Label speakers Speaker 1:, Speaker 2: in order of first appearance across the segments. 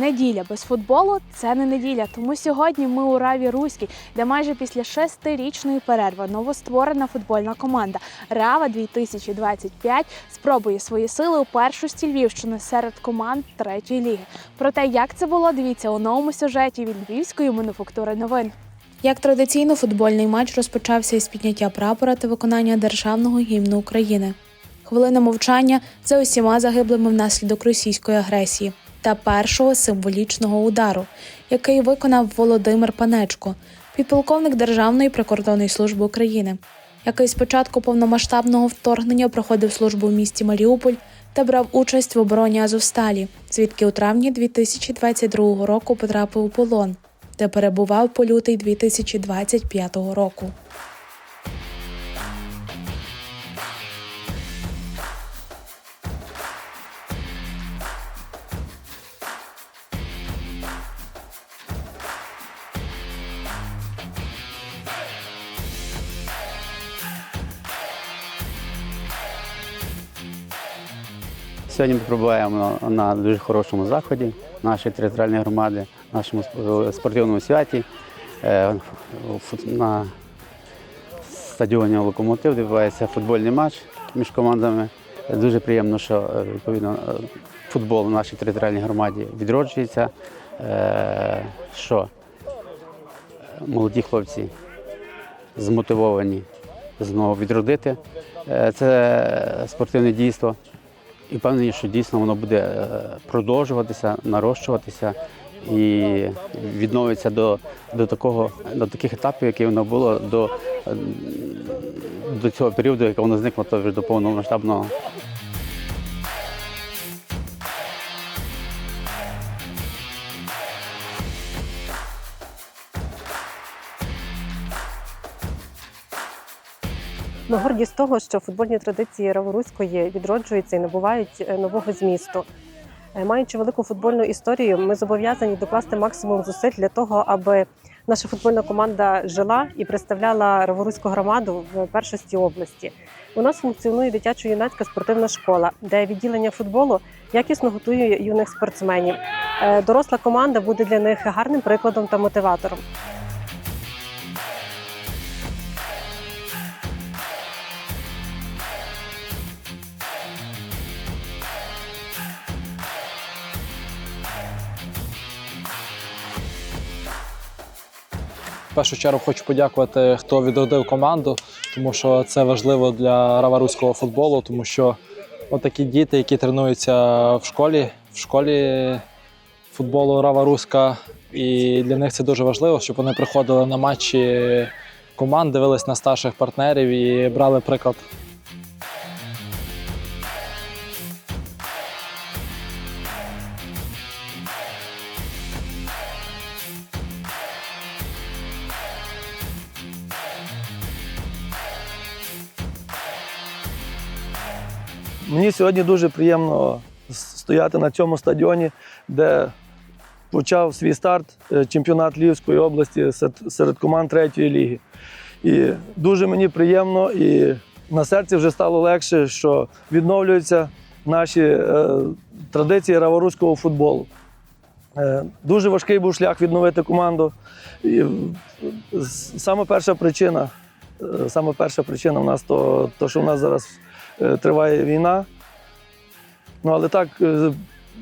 Speaker 1: Неділя без футболу це не неділя. Тому сьогодні ми у Раві Руській, де майже після шестирічної перерви новостворена футбольна команда Рава 2025 спробує свої сили у першості Львівщини серед команд третьої ліги. Про те, як це було, дивіться у новому сюжеті від Львівської мануфактури новин. Як традиційно, футбольний матч розпочався із підняття прапора та виконання державного гімну України. Хвилина мовчання за усіма загиблими внаслідок російської агресії та першого символічного удару, який виконав Володимир Панечко, підполковник Державної прикордонної служби України, який з початку повномасштабного вторгнення проходив службу в місті Маріуполь та брав участь в обороні Азовсталі, звідки у травні 2022 року потрапив у полон, де перебував по лютий 2025 року.
Speaker 2: Сьогодні ми перебуваємо на, дуже хорошому заході нашої територіальної громади, нашому спортивному святі. Е, На стадіоні Локомотив відбувається футбольний матч між командами. Дуже приємно, що е, відповідно е, футбол в нашій територіальній громаді відроджується. Що молоді хлопці змотивовані знову відродити це спортивне дійство. І впевнений, що дійсно воно буде е, продовжуватися, нарощуватися і відновиться до, до, такого, до таких етапів, які воно було до, е, до цього періоду, як воно зникло до повномасштабного.
Speaker 3: Ми горді з того, що футбольні традиції Раворуської відроджуються і набувають е, нового змісту. Е, Маючи велику футбольну історію, ми зобов'язані докласти максимум зусиль для того, аби наша футбольна команда жила і представляла Раворуську громаду в першості області. У нас функціонує дитячо-юнацька спортивна школа, де відділення футболу якісно готує юних спортсменів. Е, Доросла команда буде для них гарним прикладом та мотиватором.
Speaker 4: В першу чергу хочу подякувати, хто відродив команду, тому що це важливо для раваруського футболу, тому що отакі діти, які тренуються в школі, в школі футболу Раваруська, і для них це дуже важливо, щоб вони приходили на матчі команд, дивились на старших партнерів і брали приклад.
Speaker 5: Мені сьогодні дуже приємно стояти на цьому стадіоні, де почав свій старт е, чемпіонат Львівської області серед- команд третьої ліги. І дуже мені приємно і на серці вже стало легше, що відновлюються наші е, традиції раворуського футболу. Е, дуже важкий був шлях відновити команду. І, саме перша причина, саме перша причина в нас то, то що в нас зараз триває війна. Ну, але так, е,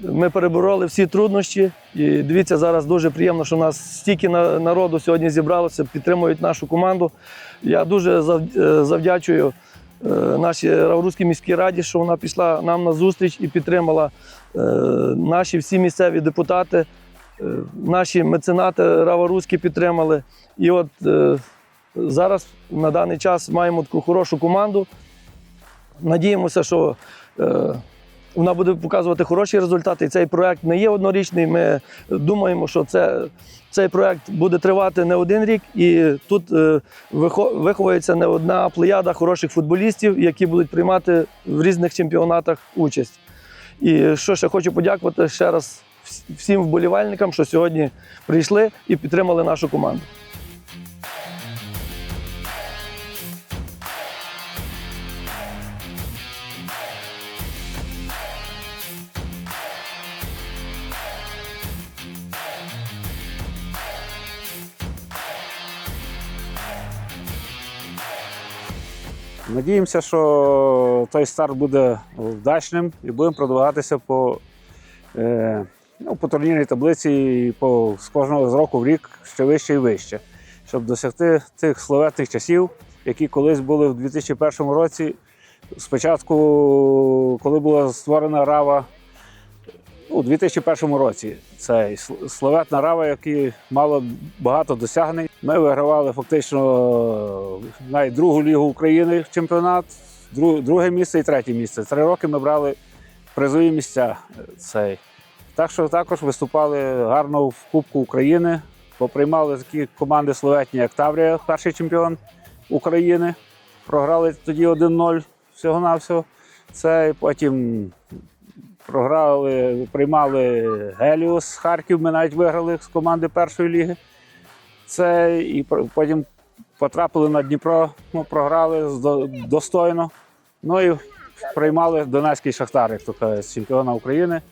Speaker 5: ми перебороли всі труднощі. І дивіться, зараз дуже приємно, що у нас стільки народу сьогодні зібралося, підтримують нашу команду. Я дуже е, завдячую е, нашій Равруській міській раді, що вона пішла нам на зустріч і підтримала е, наші всі місцеві депутати, е, наші меценати Раваруські підтримали. І от е, зараз на даний час маємо таку хорошу команду. Надіємося, що е, вона буде показувати хороші результати. І цей проект не є однорічний. Ми думаємо, що це, цей проект буде тривати не один рік, і тут е, виховується не одна плеяда хороших футболістів, які будуть приймати в різних чемпіонатах участь. І що ще хочу подякувати ще раз всім вболівальникам, що сьогодні прийшли і підтримали нашу команду.
Speaker 6: Надіємося, що той старт буде вдачним і будемо продвигатися по, е, ну, по турнірній таблиці і по, з кожного з року в рік ще вище і вище, щоб досягти тих славетних часів, які колись були в 2001 році. Спочатку, коли була створена Рава у 2001 році, цей сл- славетна Рава, яка мала багато досягнень. Ми вигравали фактично навіть другу лігу України чемпіонат, друге місце і третє місце. Три роки ми брали призові місця. е, Цей. Так що також виступали гарно в Кубку України. Поприймали такі команди словетні, як Таврія, перший чемпіон України. Програли тоді 1-0 всього-навсього. Це потім програли, приймали Геліус Харків. Ми навіть виграли з команди першої ліги. Це і потім потрапили на Дніпро, ну, програли достойно. Ну і приймали Донецький Шахтар, як то кажуть, чемпіона України.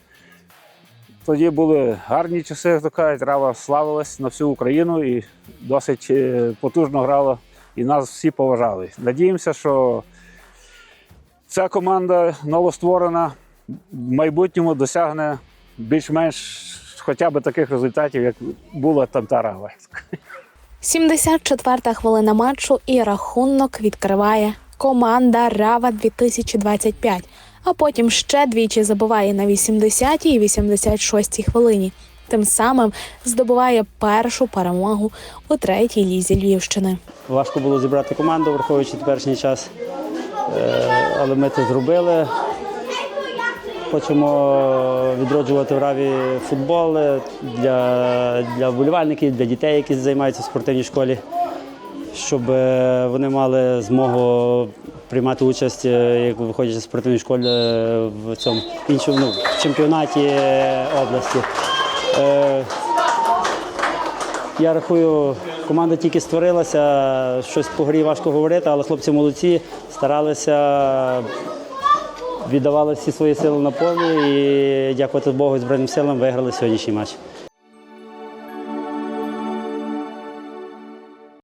Speaker 6: Тоді були гарні часи, як то кажуть, Рава славилась на всю Україну і досить е, потужно грала, і нас всі поважали. Надіємося, що ця команда новостворена в майбутньому досягне більш-менш хоча б таких результатів, як була там та Рава.
Speaker 1: 74-та хвилина матчу і рахунок відкриває команда Рава 2025. А потім ще двічі забиває на 80-й і 86-й хвилині. Тим самим здобуває першу перемогу у третій лізі Львівщини.
Speaker 7: Важко було зібрати команду, враховуючи теперішній час. Е, Але ми це зробили. Хочемо відроджувати в Раві футбол е, для, для вболівальників, для дітей, які займаються в спортивній школі, щоб е, вони мали змогу приймати участь, е, як виходять з спортивної школи в цьому іншому ну, в чемпіонаті області. Е, я рахую, команда тільки створилася, щось по грі важко говорити, але хлопці молодці, старалися, віддавали всі свої сили на полі і дякувати Богу Збройним силам виграли сьогоднішній матч.